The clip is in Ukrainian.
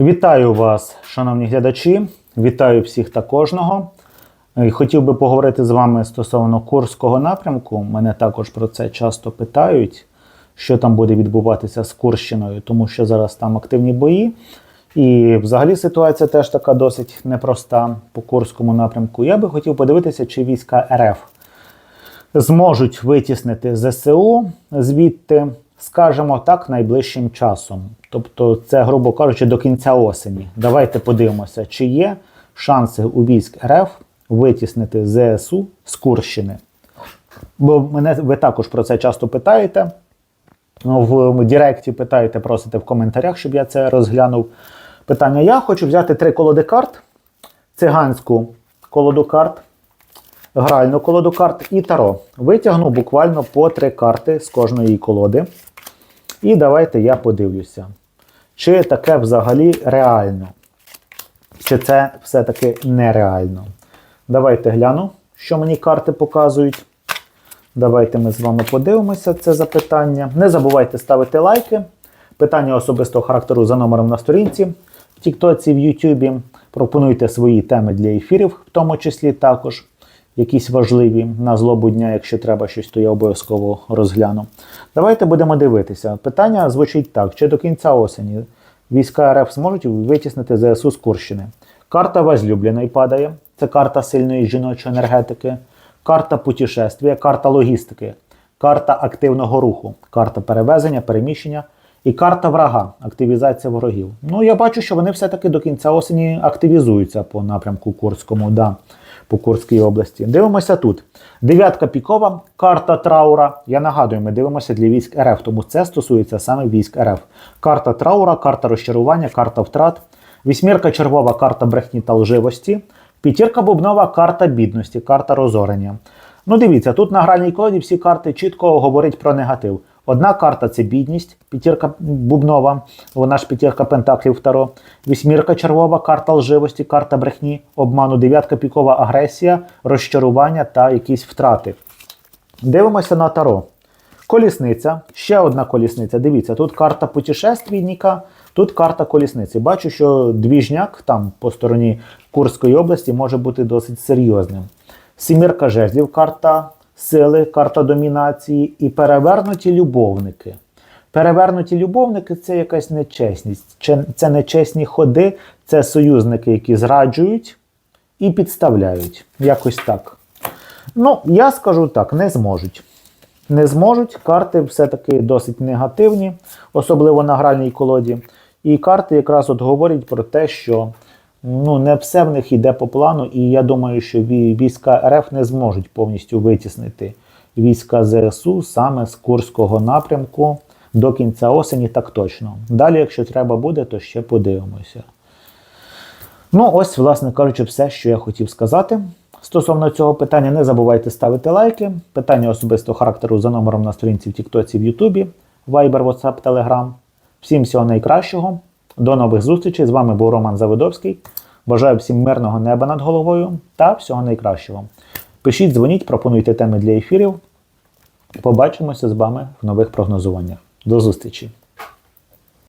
Вітаю вас, шановні глядачі. Вітаю всіх та кожного. Хотів би поговорити з вами стосовно Курського напрямку. Мене також про це часто питають, що там буде відбуватися з Курщиною, тому що зараз там активні бої. І взагалі ситуація теж така досить непроста по Курському напрямку. Я би хотів подивитися, чи війська РФ зможуть витіснити ЗСУ звідти, скажімо так, найближчим часом. Тобто, це, грубо кажучи, до кінця осені. Давайте подивимося, чи є шанси у військ РФ витіснити ЗСУ з Курщини. Бо мене ви також про це часто питаєте. Ну, В Директі питаєте, просите в коментарях, щоб я це розглянув. Питання: я хочу взяти три колоди карт: циганську колоду карт, гральну колоду карт і таро. Витягну буквально по три карти з кожної колоди. І давайте я подивлюся, чи таке взагалі реально, чи це все-таки нереально. Давайте гляну, що мені карти показують. Давайте ми з вами подивимося це запитання. Не забувайте ставити лайки. Питання особистого характеру за номером на сторінці в Тіктоці, в Ютубі. Пропонуйте свої теми для ефірів, в тому числі також якісь важливі на злобу дня, якщо треба щось, то я обов'язково розгляну. Давайте будемо дивитися. Питання звучить так: чи до кінця осені війська РФ зможуть витіснити ЗСУ з Курщини? Карта возлюбленої падає. Це карта сильної жіночої енергетики, карта путешествия, карта логістики, карта активного руху, карта перевезення, переміщення і карта врага, активізація ворогів. Ну, я бачу, що вони все-таки до кінця осені активізуються по напрямку Курському, да, по Курській області. Дивимося тут. Дев'ятка пікова, карта траура. Я нагадую, ми дивимося для військ РФ, тому це стосується саме військ РФ. Карта траура, карта розчарування, карта втрат. Вісьмірка червова карта брехні та лживості. П'ятірка бубнова карта бідності, карта розорення. Ну, дивіться, тут на гральній колоді всі карти чітко говорять про негатив. Одна карта це бідність, п'ятірка бубнова, вона ж п'ятірка пентаклів второ. Вісьмірка червова, карта лживості, карта брехні, обману, дев'ятка пікова агресія, розчарування та якісь втрати. Дивимося на таро. Колісниця, ще одна колісниця. Дивіться, тут карта путешественника, тут карта колісниці. Бачу, що двіжняк там по стороні Курської області може бути досить серйозним. Сімірка жезлів, карта сили, карта домінації і перевернуті любовники. Перевернуті любовники це якась нечесність. Це- нечесні ходи, це союзники, які зраджують і підставляють. Якось так. Ну, я скажу так, не зможуть. Не зможуть. Карти все-таки досить негативні, особливо на гральній колоді. І карти якраз от говорять про те, що ну, не все в них йде по плану, і я думаю, що війська РФ не зможуть повністю витіснити війська ЗСУ саме з Курського напрямку до кінця осені, так точно. Далі, якщо треба буде, то ще подивимося. Ну, ось, власне кажучи, все, що я хотів сказати. Стосовно цього питання, не забувайте ставити лайки. Питання особистого характеру за номером на сторінці в Тіктоці, в Ютубі, Viber, WhatsApp, Telegram. Всім всього найкращого. До нових зустрічей. З вами був Роман Заводовський. Бажаю всім мирного неба над головою та всього найкращого. Пишіть, дзвоніть, пропонуйте теми для ефірів. Побачимося з вами в нових прогнозуваннях. До зустрічі!